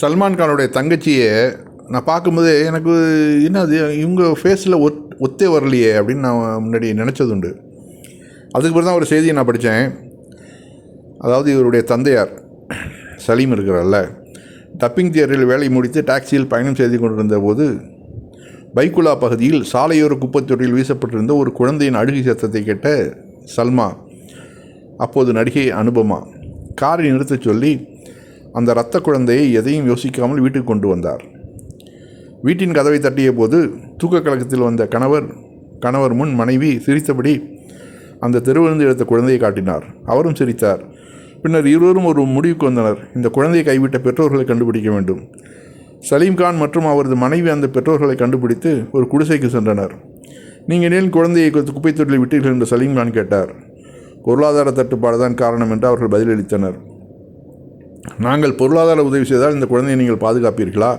சல்மான் கானுடைய தங்கச்சியை நான் பார்க்கும்போது எனக்கு என்ன அது இவங்க ஃபேஸில் ஒத் ஒத்தே வரலையே அப்படின்னு நான் முன்னாடி நினச்சது உண்டு. அதுக்கு பிறகு தான் ஒரு செய்தியை நான் படித்தேன். அதாவது இவருடைய தந்தையார் சலீம் இருக்கிறார்ல டப்பிங் தியரில் வேலை முடித்து டாக்ஸியில் பயணம் செய்து கொண்டிருந்த போது பைக்குலா பகுதியில் சாலையோர குப்பத்தொட்டியில் வீசப்பட்டிருந்த ஒரு குழந்தையின் அழுகை சத்தத்தை கேட்ட சல்மா அப்போது நடிகை அனுபமா காரை நிறுத்தச் சொல்லி அந்த இரத்த குழந்தையை எதையும் யோசிக்காமல் வீட்டுக்கு கொண்டு வந்தார். வீட்டின் கதவை தட்டிய போது தூக்க கழகத்தில் வந்த கணவர் கணவர் முன் மனைவி சிரித்தபடி அந்த தெருவிலிருந்து எடுத்த குழந்தையை காட்டினார். அவரும் சிரித்தார். பின்னர் இருவரும் ஒரு முடிவுக்கு வந்தனர். இந்த குழந்தையை கைவிட்ட பெற்றோர்களை கண்டுபிடிக்க வேண்டும். சலீம்கான் மற்றும் அவரது மனைவி அந்த பெற்றோர்களை கண்டுபிடித்து ஒரு குடிசைக்கு சென்றனர். நீங்கள் ஏன் குழந்தையை கு- குப்பைத் விட்டீர்கள்? என்று சலீம்கான் கேட்டார். பொருளாதார தட்டுப்பாடு தான் காரணம் என்று அவர்கள் பதிலளித்தனர். நாங்கள் பொருளாதார உதவி செய்தால் இந்த குழந்தையை நீங்கள் பாதுகாப்பீர்களா?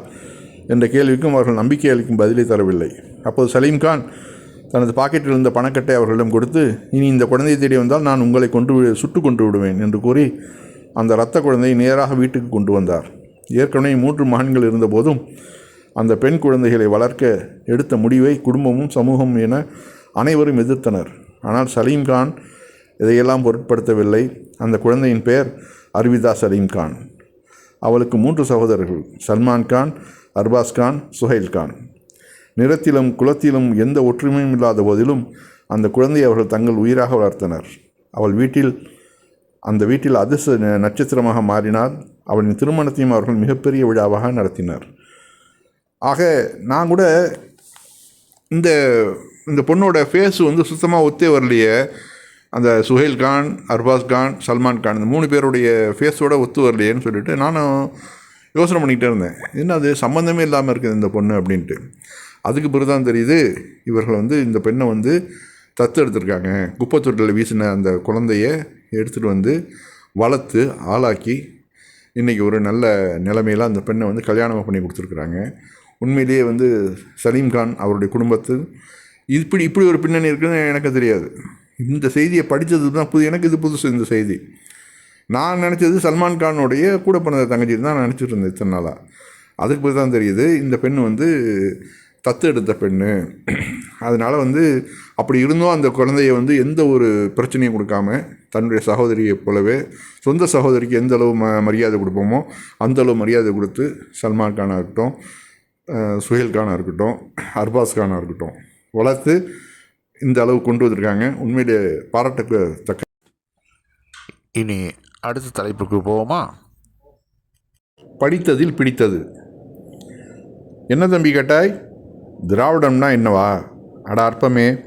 என்ற கேள்விக்கும் அவர்கள் நம்பிக்கை அளிக்கும் பதிலை தரவில்லை. அப்போது சலீம் கான் தனது பாக்கெட்டில் இருந்த பணக்கட்டை அவர்களிடம் கொடுத்து இனி இந்த குழந்தையை தேடி வந்தால் நான் உங்களை கொண்டு வி- சுட்டு கொண்டு விடுவேன் என்று கூறி அந்த இரத்த குழந்தையை நேராக வீட்டுக்கு கொண்டு வந்தார். ஏற்கனவே மூன்று மகன்கள் இருந்தபோதும் அந்த பெண் குழந்தைகளை வளர்க்க எடுத்த முடிவை குடும்பமும் சமூகம் என அனைவரும் எதிர்த்தனர். ஆனால் சலீம்கான் இதையெல்லாம் பொருட்படுத்தவில்லை. அந்த குழந்தையின் பெயர் அர்விதா சலீம் கான். அவளுக்கு மூன்று சகோதரர்கள் சல்மான் கான் அர்பாஸ் கான் சுஹைல் கான். நிறத்திலும் குலத்திலும் எந்த ஒற்றுமையும் இல்லாத போதிலும் அந்த குழந்தையை அவர்கள் தங்கள் உயிராக வளர்த்தனர். அவள் வீட்டில் அந்த வீட்டில் அதிர்ஷ்ட நட்சத்திரமாக மாறினார் அவளின் திருமணத்தையும் அவர்கள் மிகப்பெரிய விழாவாக நடத்தினர். ஆக நான் கூட இந்த இந்த பொண்ணோட ஃபேஸ் வந்து சுத்தமாக ஒத்தே வரலையே. அந்த சுஹேல் கான் அர்பாஸ் கான் சல்மான் கான் இந்த மூணு பேருடைய ஃபேஸோட ஒத்து வரலையேன்னு சொல்லிட்டு நானும் யோசனை பண்ணிக்கிட்டே இருந்தேன். என்ன அது சம்மந்தமே இல்லாமல் இருக்குது இந்த பொண்ணு அப்படின்ட்டு. அதுக்கு பிறகு தான் தெரியுது இவர்கள் வந்து இந்த பெண்ணை வந்து தத்து எடுத்திருக்காங்க. குப்பை வீசின அந்த குழந்தைய எடுத்துகிட்டு வந்து வளர்த்து ஆளாக்கி இன்றைக்கி ஒரு நல்ல நிலைமையில் அந்த பெண்ணை வந்து கல்யாணம் பண்ணி கொடுத்துருக்குறாங்க. உண்மையிலேயே வந்து சலீம் கான் அவருடைய குடும்பத்து இப்படி இப்படி ஒரு பின்னணி இருக்குதுன்னு எனக்கு தெரியாது. இந்த செய்தியை படித்தது தான் புது எனக்கு இது புதுசு இந்த செய்தி. நான் நினச்சது சல்மான் கானுடைய கூட பிறந்த தங்கச்சி தான் நான் நினச்சிட்டு இருந்தேன் இத்தனை நாளாக அதுக்கு பிறகு தான் தெரியுது இந்த பெண் வந்து தத்து எடுத்த பெண்ணு. அதனால் வந்து அப்படி இருந்தும் அந்த குழந்தைய வந்து எந்த ஒரு பிரச்சனையும் கொடுக்காம தன்னுடைய சகோதரியைப் போலவே சொந்த சகோதரிக்கு எந்த அளவு ம மரியாதை கொடுப்போமோ அந்த அளவு மரியாதை கொடுத்து சல்மான் கானாக இருக்கட்டும் சுஹேல் கானாக இருக்கட்டும் அர்பாஸ் கானாக இருக்கட்டும் வளர்த்து இந்த அளவு கொண்டு வந்திருக்காங்க. உண்மையிலே பாராட்டத்தக்க இனி அடுத்த தலைப்புக்கு போவோமா? படித்ததில் பிடித்தது. என்ன தம்பி கேட்டாய்? திராவிடம்னா என்னவா? அட அற்பமே.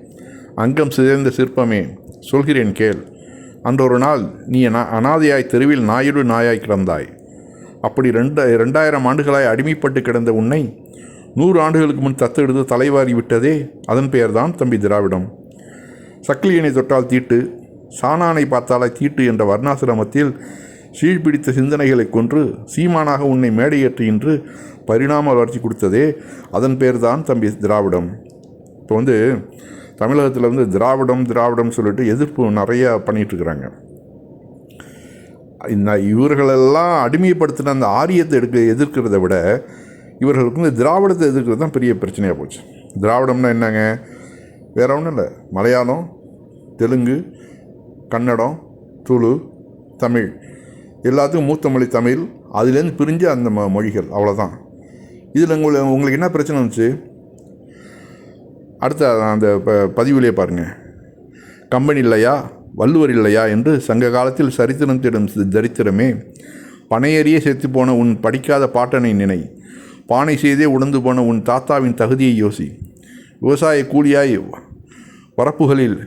அங்கம் சிதைந்த சிற்பமே. சொல்கிறேன் கேள். அன்றொரு நாள் நீ அனா- அனாதையாய் தெருவில் நாயுடு நாயாய் கிடந்தாய். அப்படி ரெண்டு ரெண்டாயிரம் ஆண்டுகளாய் அடிமைப்பட்டு கிடந்த உன்னை நூறு ஆண்டுகளுக்கு முன் தத்தெடுத்து தலைவாரி விட்டதே அதன் பெயர்தான் தம்பி திராவிடம். சக்கிலியனை தொட்டால் தீட்டு சாணானை பார்த்தாலே தீட்டு என்ற வர்ணாசிரமத்தில் சீழ்பிடித்த சிந்தனைகளை கொன்று சீமானாக உன்னை மேடையேற்றி இன்று பரிணாம வளர்ச்சி கொடுத்ததே அதன் பெயர்தான் தம்பி திராவிடம். இப்போ வந்து தமிழகத்தில் வந்து திராவிடம் திராவிடம் சொல்லிட்டு எதிர்ப்பு நிறையா பண்ணிகிட்ருக்குறாங்க இந்த இவர்களெல்லாம் அடிமைப்படுத்தின அந்த ஆரியத்தை எடுக்க எதிர்க்கிறத விட இவர்களுக்கு வந்து திராவிடத்தை எதிர்க்கிறது தான் பெரிய பிரச்சனையாக போச்சு. திராவிடம்னா என்னங்க? வேற ஒன்றும் இல்லை. மலையாளம் தெலுங்கு கன்னடம் துளு தமிழ். எல்லாத்துக்கும் மூத்த மொழி தமிழ். அதுலேருந்து பிரிஞ்ச அந்த ம மொழிகள். அவ்வளோதான் இதில் உங்களுக்கு உங்களுக்கு என்ன பிரச்சனை வந்துச்சு? அடுத்த அந்த ப பதிவுலேயே பாருங்கள் கம்பெனி இல்லையா? வள்ளுவர் இல்லையா? என்று சங்க காலத்தில் சரித்திரம் தேடும் தரித்திரமே பனையேறியே செத்து போன உன் படிக்காத பாட்டனை நினை. பானை செய்தே உணர்ந்து போன உன் தாத்தாவின் தகுதியை யோசி. விவசாய கூலியாய் வரப்புகளில்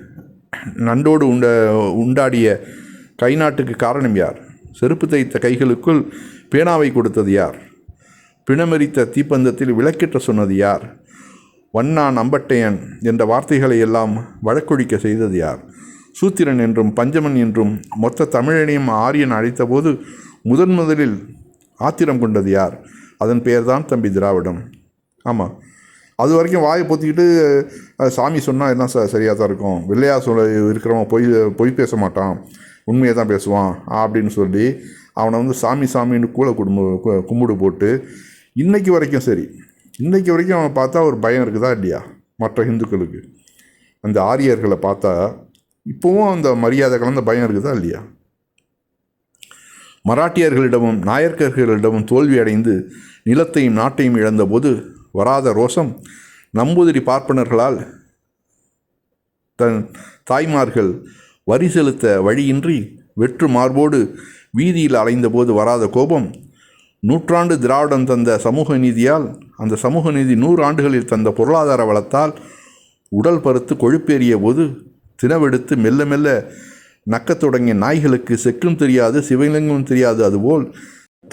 நண்டோடு உண்ட உண்டாடிய கை நாட்டுக்கு காரணம் யார்? செருப்பு தைத்த கைகளுக்குள் பேனாவை கொடுத்தது யார்? பிணமெரித்த தீப்பந்தத்தில் விளக்கிட்ட சொன்னது யார்? வண்ணான் அம்பட்டையன் என்ற வார்த்தைகளை எல்லாம் வழக்கொழிக்க செய்தது யார்? சூத்திரன் என்றும் பஞ்சமன் என்றும் மொத்த தமிழனையும் ஆரியன் அழைத்தபோது முதன் முதலில் ஆத்திரம் கொண்டது யார்? அதன் பெயர்தான் தம்பி திராவிடம். ஆமாம் அது வரைக்கும் வாயை பொத்திக்கிட்டு சாமி சொன்னால் எல்லாம் ச சரியாக தான் இருக்கும். வெள்ளையா சொல்ல இருக்கிறவன் பொய் பொய் பேச மாட்டான். உண்மையை தான் பேசுவான் அப்படின்னு சொல்லி அவனை வந்து சாமி சாமின்னு கூல குடும்ப கும்பிடு போட்டு இன்றைக்கு வரைக்கும் சரி. இன்றைக்கு வரைக்கும் அவன் பார்த்தா ஒரு பயம் இருக்குதா இல்லையா? மற்ற இந்துக்களுக்கு அந்த ஆரியர்களை பார்த்தா இப்போவும் அந்த மரியாதை கலந்த பயம் இருக்குதா இல்லையா? மராட்டியர்களிடமும் நாயக்கர்களிடமும் தோல்வியடைந்து நிலத்தையும் நாட்டையும் இழந்தபோது வராத ரோஷம் நம்பூதிரி பார்ப்பனர்களால் தன் தாய்மார்கள் வரி செலுத்த வழியின்றி வெற்று மார்போடு வீதியில் அலைந்தபோது வராத கோபம் நூற்றாண்டு திராவிடம் தந்த சமூக நீதியால் அந்த சமூக நீதி நூறு ஆண்டுகளில் தந்த பொருளாதார வளத்தால் உடல் பருத்து கொழுப்பேறிய போது தினவெடுத்து மெல்ல மெல்ல நக்கத் தொடங்கிய நாய்களுக்கு செக்கும் தெரியாது சிவலிங்கமும் தெரியாது. அதுபோல்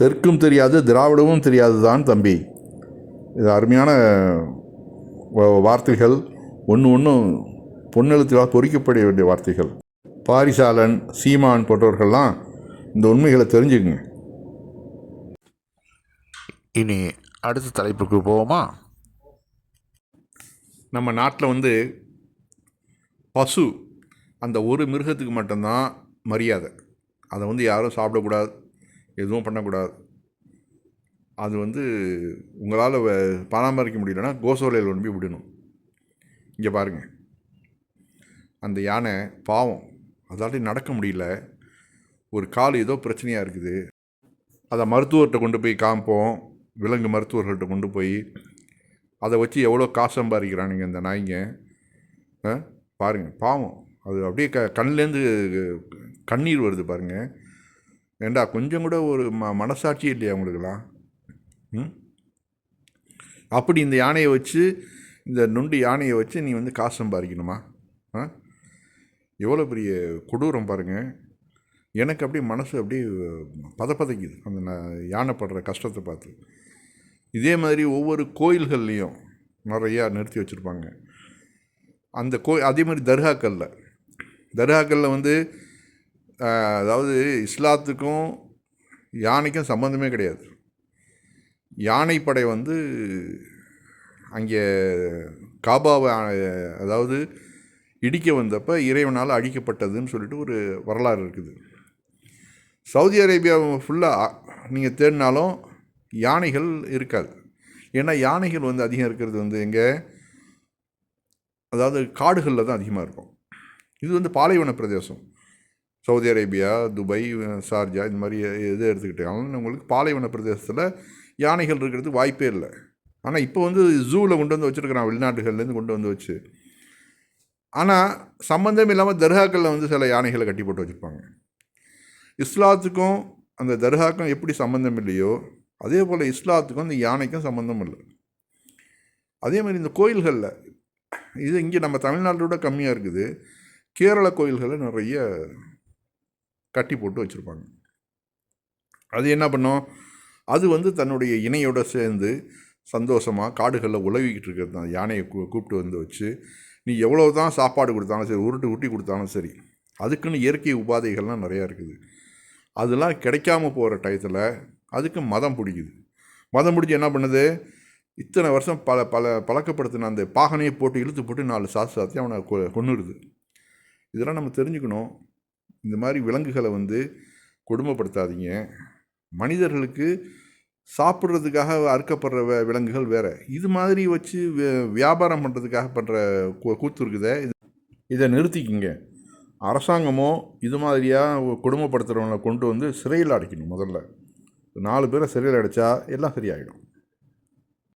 தெற்கும் தெரியாது திராவிடமும் தெரியாது தான் தம்பி. இது அருமையான வ- வார்த்தைகள். ஒன்று ஒன்றும் பொன்னெழுத்திலால் பொறிக்கப்பட வேண்டிய வார்த்தைகள். பாரிசாலன் சீமான் போன்றவர்கள்லாம் இந்த உண்மைகளை தெரிஞ்சுக்குங்க. இனி அடுத்த தலைப்புக்கு போவோமா? நம்ம நாட்டில் வந்து பசு அந்த ஒரு மிருகத்துக்கு மட்டும்தான் மரியாதை. அதை வந்து யாரும் சாப்பிடக்கூடாது எதுவும் பண்ணக்கூடாது. அது வந்து உங்களால் பராமரிக்க முடியலன்னா கோசோலையில் ஒன்று போய் விடணும். இங்கே பாருங்கள் அந்த யானை பாவம். அதாட்டி நடக்க முடியல. ஒரு கால் ஏதோ பிரச்சனையாக இருக்குது. அதை மருத்துவர்கிட்ட கொண்டு போய் காமிப்போம். விலங்கு மருத்துவர்கள்ட்ட கொண்டு போய். அதை வச்சு எவ்வளோ காசு சம்பாதிக்கிறானுங்க இந்த நாய்ங்க. ஆ? பாருங்கள் பாவம். அது அப்படியே க கண்லேருந்து கண்ணீர் வருது பாருங்கள் ஏண்டா கொஞ்சம் கூட ஒரு ம மனசாட்சி இல்லையா உங்களுக்குலாம் ம்? அப்படி இந்த யானையை வச்சு இந்த நொண்டு யானையை வச்சு நீ வந்து காசு சம்பாதிக்கணுமா? ஆ? எவ்வளோ பெரிய கொடூரம் பாருங்கள் எனக்கு அப்படியே மனசு அப்படியே பதப்பதைக்குது. அந்த ந- யானை படுற கஷ்டத்தை பார்த்து. இதே மாதிரி ஒவ்வொரு கோயில்கள்லேயும் நிறையா நிறுத்தி வச்சுருப்பாங்க. அந்த கோ அதே மாதிரி தர்காக்களில். தர்காக்களில் வந்து அதாவது இஸ்லாத்துக்கும் யானைக்கும் சம்மந்தமே கிடையாது. யானைப்படை வந்து அங்கே காபாவை அதாவது இடிக்க வந்தப்போ இறைவனால் அழிக்கப்பட்டதுன்னு சொல்லிட்டு ஒரு வரலாறு இருக்குது. சவுதி அரேபியா ஃபுல்லாக நீங்கள் தேடினாலும் யானைகள் இருக்காது. ஏன்னா யானைகள் வந்து அதிகம் இருக்கிறது வந்து எங்கே? அதாவது காடுகளில் தான் அதிகமாக இருக்கும். இது வந்து பாலைவன பிரதேசம். சவுதி அரேபியா துபாய் ஷார்ஜா இந்த மாதிரி எது எடுத்துக்கிட்டாலும் உங்களுக்கு பாலைவன பிரதேசத்தில் யானைகள் இருக்கிறதுக்கு வாய்ப்பே இல்லை. ஆனால் இப்போ வந்து ஜூவில் கொண்டு வந்து வச்சுருக்கிறான் வெளிநாட்டுகள்லேருந்து கொண்டு வந்து வச்சு. ஆனால் சம்மந்தம் இல்லாமல் தர்காக்களில் வந்து சில யானைகளை கட்டி போட்டு வச்சுருப்பாங்க. இஸ்லாத்துக்கும் அந்த தர்காக்கும் எப்படி சம்மந்தம் இல்லையோ அதே போல் இஸ்லாத்துக்கும் அந்த யானைக்கும் சம்மந்தம் இல்லை. அதே மாதிரி இந்த கோயில்களில் இது இங்கே நம்ம தமிழ்நாட்டோட கம்மியாக இருக்குது. கேரள கோயில்களை நிறைய கட்டி போட்டு வச்சுருப்பாங்க. அது என்ன பண்ணும்? அது வந்து தன்னுடைய இணையோட சேர்ந்து சந்தோஷமாக காடுகளில் உழவிக்கிட்டு இருக்கிறது தான். யானையை கூ கூப்பிட்டு வந்து வச்சு நீ எவ்வளோ தான் சாப்பாடு கொடுத்தாலும் சரி உருட்டு உருட்டி கொடுத்தாலும் சரி அதுக்குன்னு இயற்கை உபாதைகள்லாம் நிறையா இருக்குது. அதெல்லாம் கிடைக்காம போகிற டயத்தில் அதுக்கு மதம் பிடிக்குது. மதம் பிடிச்சி என்ன பண்ணுது? இத்தனை வருஷம் பல பல பழக்கப்படுத்தின அந்த பாகனையை போட்டு இழுத்து போட்டு நாலு சாத்து சாத்தி அவனை கொ கொன்னுடுது. இதெல்லாம் நம்ம தெரிஞ்சுக்கணும். இந்த மாதிரி விலங்குகளை வந்து கொடுமைப்படுத்தாதீங்க. மனிதர்களுக்கு சாப்பிட்றதுக்காக அறுக்கப்படுற விலங்குகள் வேறு. இது மாதிரி வச்சு வியாபாரம் பண்ணுறதுக்காக பண்ணுற கூத்து இருக்குதே. இது இதை நிறுத்திக்கிங்க. அரசாங்கமோ இது மாதிரியாக கொடுமைப்படுத்துகிறவங்களை கொண்டு வந்து சிறையில் அடைக்கணும் முதல்ல. நாலு பேரை சிறையில் அடைச்சா எல்லாம் சரியாயிடும்.